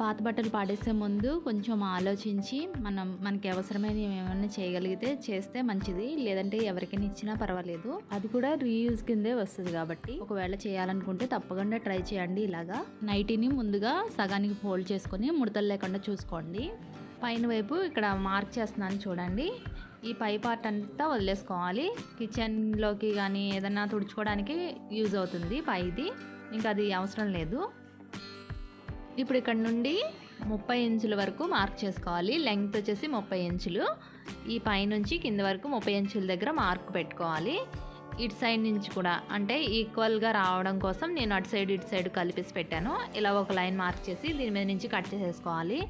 పాత బట్టలు పాడేసే ముందు కొంచెం ఆలోచించి మనం మనకి అవసరమైన ఏమైనా చేయగలిగితే చేస్తే మంచిది. లేదంటే ఎవరికైనా ఇచ్చినా పర్వాలేదు. అది కూడా రీయూజ్ కిందే వస్తుంది కాబట్టి ఒకవేళ చేయాలనుకుంటే తప్పకుండా ట్రై చేయండి ఇలాగా. నైటీని ముందుగా సగానికి ఫోల్డ్ చేసుకొని ముడతలు లేకుండా చూసుకోండి. పైన వైపు ఇక్కడ మార్క్ చేస్తున్నాను చూడండి. ఈ పై పార్ట్ అంతా వదిలేసుకోవాలి. కిచెన్లోకి కానీ ఏదైనా తుడుచుకోవడానికి యూజ్ అవుతుంది పైది. ఇంకా అది అవసరం లేదు. ఇప్పుడు ఇక్కడ నుండి ముప్పై ఇంచుల వరకు మార్క్ చేసుకోవాలి. లెంగ్త్ వచ్చేసి ముప్పై ఇంచులు. ఈ పైనుంచి కింద వరకు ముప్పై ఇంచుల దగ్గర మార్క్ పెట్టుకోవాలి. ఇటు సైడ్ నుంచి కూడా అంటే ఈక్వల్గా రావడం కోసం నేను అటు సైడ్ ఇటు సైడ్ కలిపేసి పెట్టాను. ఇలా ఒక లైన్ మార్క్ చేసి దీని మీద నుంచి కట్ చేసేసుకోవాలి.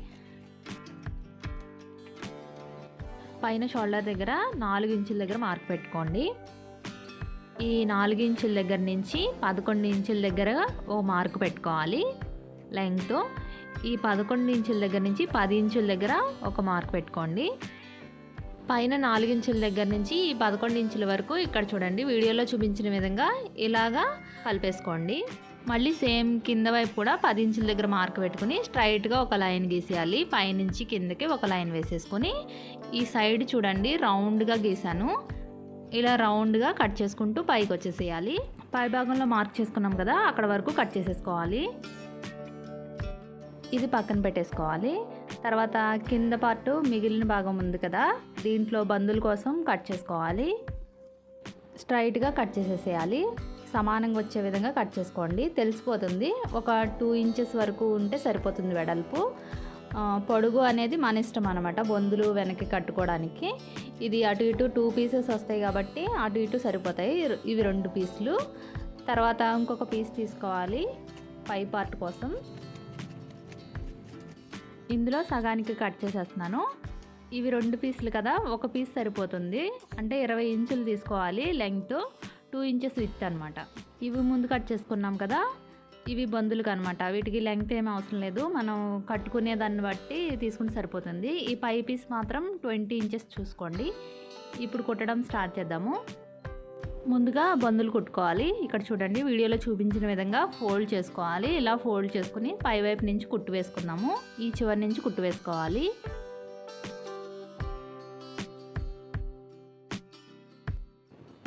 పైన షోల్డర్ దగ్గర నాలుగు ఇంచుల దగ్గర మార్క్ పెట్టుకోండి. ఈ నాలుగు ఇంచుల దగ్గర నుంచి పదకొండు ఇంచుల దగ్గర ఓ మార్క్ పెట్టుకోవాలి. లెంగ్త్. ఈ పదకొండు ఇంచుల దగ్గర నుంచి పది ఇంచుల దగ్గర ఒక మార్క్ పెట్టుకోండి. పైన నాలుగు ఇంచుల దగ్గర నుంచి ఈ పదకొండు ఇంచుల వరకు ఇక్కడ చూడండి వీడియోలో చూపించిన విధంగా ఇలాగా కలిపేసుకోండి. మళ్ళీ సేమ్ కింద వైపు కూడా పది ఇంచుల దగ్గర మార్క్ పెట్టుకుని స్ట్రైట్గా ఒక లైన్ గీసేయాలి. పైనుంచి కిందకి ఒక లైన్ వేసేసుకొని ఈ సైడ్ చూడండి రౌండ్గా గీసాను. ఇలా రౌండ్గా కట్ చేసుకుంటూ పైకి వచ్చేసేయాలి. పై భాగంలో మార్క్ చేసుకున్నాం కదా అక్కడ వరకు కట్ చేసేసుకోవాలి. ఇది పక్కన పెట్టేసుకోవాలి. తర్వాత కింద పార్ట్ మిగిలిన భాగం ఉంది కదా దీంట్లో బందుల కోసం కట్ చేసుకోవాలి. స్ట్రైట్గా కట్ చేసేసేయాలి. సమానంగా వచ్చే విధంగా కట్ చేసుకోండి. తెలిసిపోతుంది. ఒక టూ ఇంచెస్ వరకు ఉంటే సరిపోతుంది వెడల్పు. పొడుగు అనేది మన ఇష్టం అనమాట బొందులు వెనక్కి కట్టుకోవడానికి. ఇది అటు ఇటు టూ పీసెస్ వస్తాయి కాబట్టి అటు ఇటు సరిపోతాయి. ఇవి రెండు పీసులు. తర్వాత ఇంకొక పీస్ తీసుకోవాలి పై పార్ట్ కోసం. ఇందులో సగానికి కట్ చేసేస్తున్నాను. ఇవి రెండు పీసులు కదా ఒక పీస్ సరిపోతుంది. అంటే ఇరవై ఇంచులు తీసుకోవాలి లెంగ్త్ టూ ఇంచెస్ విత్ అనమాట ఇవి ముందు కట్ చేసుకున్నాం కదా ఇవి బందులకు అనమాట వీటికి లెంగ్త్ ఏమీ అవసరం లేదు. మనం కట్టుకునే దాన్ని బట్టి తీసుకుంటే సరిపోతుంది. ఈ పై పీస్ మాత్రం ట్వంటీ ఇంచెస్ చూసుకోండి. ఇప్పుడు కుట్టడం స్టార్ట్ చేద్దాము. ముందుగా బందులు కుట్టుకోవాలి. ఇక్కడ చూడండి వీడియోలో చూపించిన విధంగా ఫోల్డ్ చేసుకోవాలి. ఇలా ఫోల్డ్ చేసుకుని పై వైపు నుంచి కుట్టు వేసుకుందాము. ఈ చివరి నుంచి కుట్టు వేసుకోవాలి.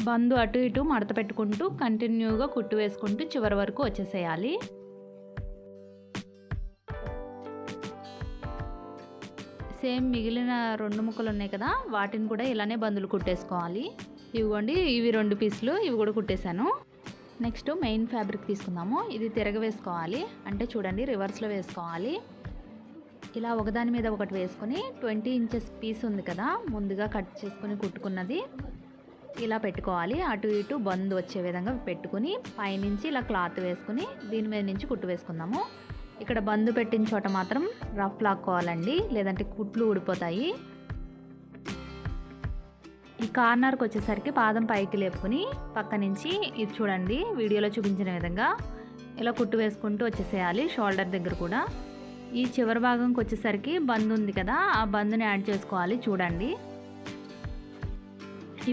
బందు అటు ఇటు మడత పెట్టుకుంటూ కంటిన్యూగా కుట్టు వేసుకుంటూ చివరి వరకు వచ్చేసేయాలి. సేమ్ మిగిలిన రెండు ముక్కలు ఉన్నాయి కదా వాటిని కూడా ఇలానే బందులు కుట్టేసుకోవాలి. ఇవ్వండి. ఇవి రెండు పీసులు ఇవి కూడా కుట్టేశాను. నెక్స్ట్ మెయిన్ ఫ్యాబ్రిక్ తీసుకుందాము. ఇది తిరగ వేసుకోవాలి. అంటే చూడండి రివర్స్లో వేసుకోవాలి. ఇలా ఒకదాని మీద ఒకటి వేసుకొని ట్వంటీ ఇంచెస్ పీస్ ఉంది కదా ముందుగా కట్ చేసుకుని కుట్టుకున్నది ఇలా పెట్టుకోవాలి. అటు ఇటు బంద్ వచ్చే విధంగా పెట్టుకుని పైనుంచి ఇలా క్లాత్ వేసుకుని దీని మీద నుంచి కుట్టు వేసుకుందాము. ఇక్కడ బంద్ పెట్టిన చోట మాత్రం రఫ్ లాక్కోవాలండి. లేదంటే కుట్లు ఊడిపోతాయి. ఈ కార్నర్కి వచ్చేసరికి పాదం పైకి లేపుకుని పక్క నుంచి ఇది చూడండి వీడియోలో చూపించిన విధంగా ఇలా కుట్టు వేసుకుంటూ వచ్చేసేయాలి షోల్డర్ దగ్గర కూడా. ఈ చివరి భాగంకి వచ్చేసరికి బంద్ ఉంది కదా ఆ బంద్ని యాడ్ చేసుకోవాలి చూడండి.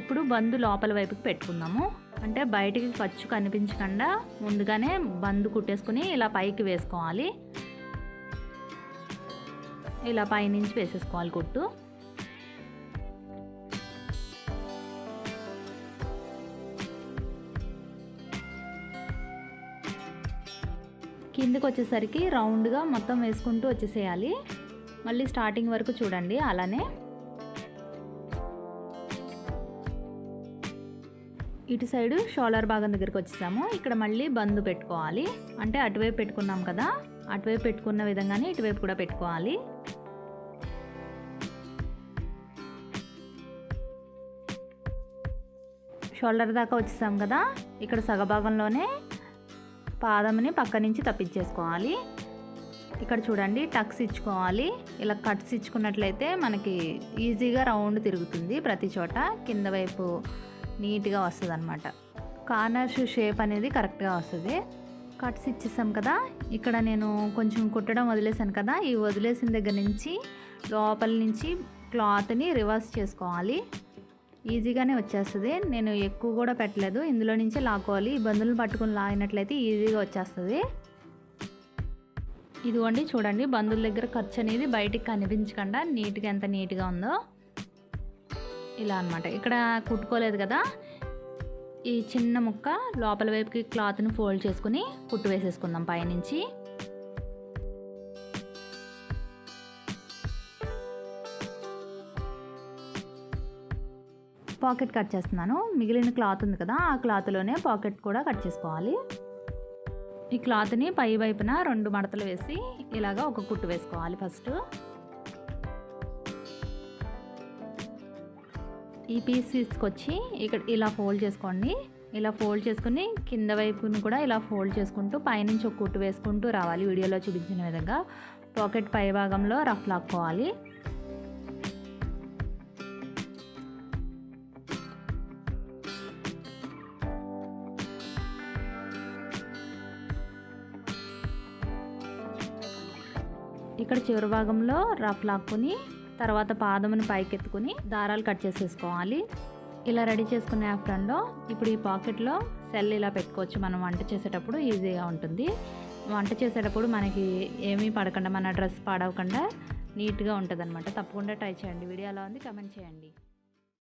ఇప్పుడు బందు లోపల వైపుకి పెట్టుకుందాము. అంటే బయటికి ఖర్చు కనిపించకుండా ముందుగానే బందు కుట్టేసుకుని ఇలా పైకి వేసుకోవాలి. ఇలా పైనుంచి వేసేసుకోవాలి కుట్టు. కిందకి వచ్చేసరికి రౌండ్గా మొత్తం వేసుకుంటూ వచ్చేసేయాలి. మళ్ళీ స్టార్టింగ్ వరకు చూడండి అలానే. ఇటు సైడు షోలార్ భాగం దగ్గరికి వచ్చేసాము. ఇక్కడ మళ్ళీ బంద్ పెట్టుకోవాలి. అంటే అటువైపు పెట్టుకున్నాం కదా అటువైపు పెట్టుకున్న విధంగానే ఇటువైపు కూడా పెట్టుకోవాలి. షోల్డర్ దాకా వచ్చేసాం కదా ఇక్కడ సగభాగంలోనే పాదంని పక్క నుంచి తప్పించేసుకోవాలి. ఇక్కడ చూడండి టక్స్ ఇచ్చుకోవాలి. ఇలా కట్స్ ఇచ్చుకున్నట్లయితే మనకి ఈజీగా రౌండ్ తిరుగుతుంది ప్రతి చోట. కింద వైపు నీట్గా వస్తుంది అనమాట కార్నర్స్ షేప్ అనేది కరెక్ట్గా వస్తుంది. కట్స్ ఇచ్చేసాం కదా. ఇక్కడ నేను కొంచెం కుట్టడం వదిలేసాను కదా. ఈ వదిలేసిన దగ్గర నుంచి లోపల నుంచి క్లాత్ని రివర్స్ చేసుకోవాలి. ఈజీగానే వచ్చేస్తుంది. నేను ఎక్కువ కూడా పెట్టలేదు. ఇందులో నుంచే లాక్కోవాలి. ఈ పట్టుకుని లాగినట్లయితే ఈజీగా వచ్చేస్తుంది. ఇదిగోండి చూడండి. బంధువుల దగ్గర ఖర్చు అనేది బయటికి కనిపించకుండా నీట్గా ఎంత నీట్గా ఉందో ఇలా అనమాట ఇక్కడ కుట్టుకోలేదు కదా. ఈ చిన్న ముక్క లోపల వైపుకి క్లాత్ని ఫోల్డ్ చేసుకుని కుట్టు వేసేసుకుందాం పైనుంచి. పాకెట్ కట్ చేస్తున్నాను. మిగిలిన క్లాత్ ఉంది కదా ఆ క్లాత్లోనే పాకెట్ కూడా కట్ చేసుకోవాలి. ఈ క్లాత్ని పై వైపున రెండు మడతలు వేసి ఇలాగా ఒక కుట్టు వేసుకోవాలి ఫస్ట్. ఈ పీస్ తీసుకొచ్చి ఇక్కడ ఇలా ఫోల్డ్ చేసుకోండి. ఇలా ఫోల్డ్ చేసుకుని కింద వైపును కూడా ఇలా ఫోల్డ్ చేసుకుంటూ పైనుంచి ఒక కుట్టు వేసుకుంటూ రావాలి. వీడియోలో చూపించిన విధంగా పాకెట్ పై భాగంలో రఫ్ లాక్కోవాలి. ఇక్కడ చివరి భాగంలో రఫ్ లాక్కుని తర్వాత పాదముని పైకెత్తుకుని దారాలు కట్ చేసేసుకోవాలి. ఇలా రెడీ చేసుకునే ఆఫ్రన్లో ఇప్పుడు ఈ పాకెట్లో సెల్ ఇలా పెట్టుకోవచ్చు. మనం వంట చేసేటప్పుడు ఈజీగా ఉంటుంది. వంట చేసేటప్పుడు మనకి ఏమీ పడకుండా మన డ్రెస్ పాడవకుండా నీట్గా ఉంటుంది అనమాట తప్పకుండా ట్రై చేయండి. వీడియో అలా ఉంది? కమెంట్ చేయండి.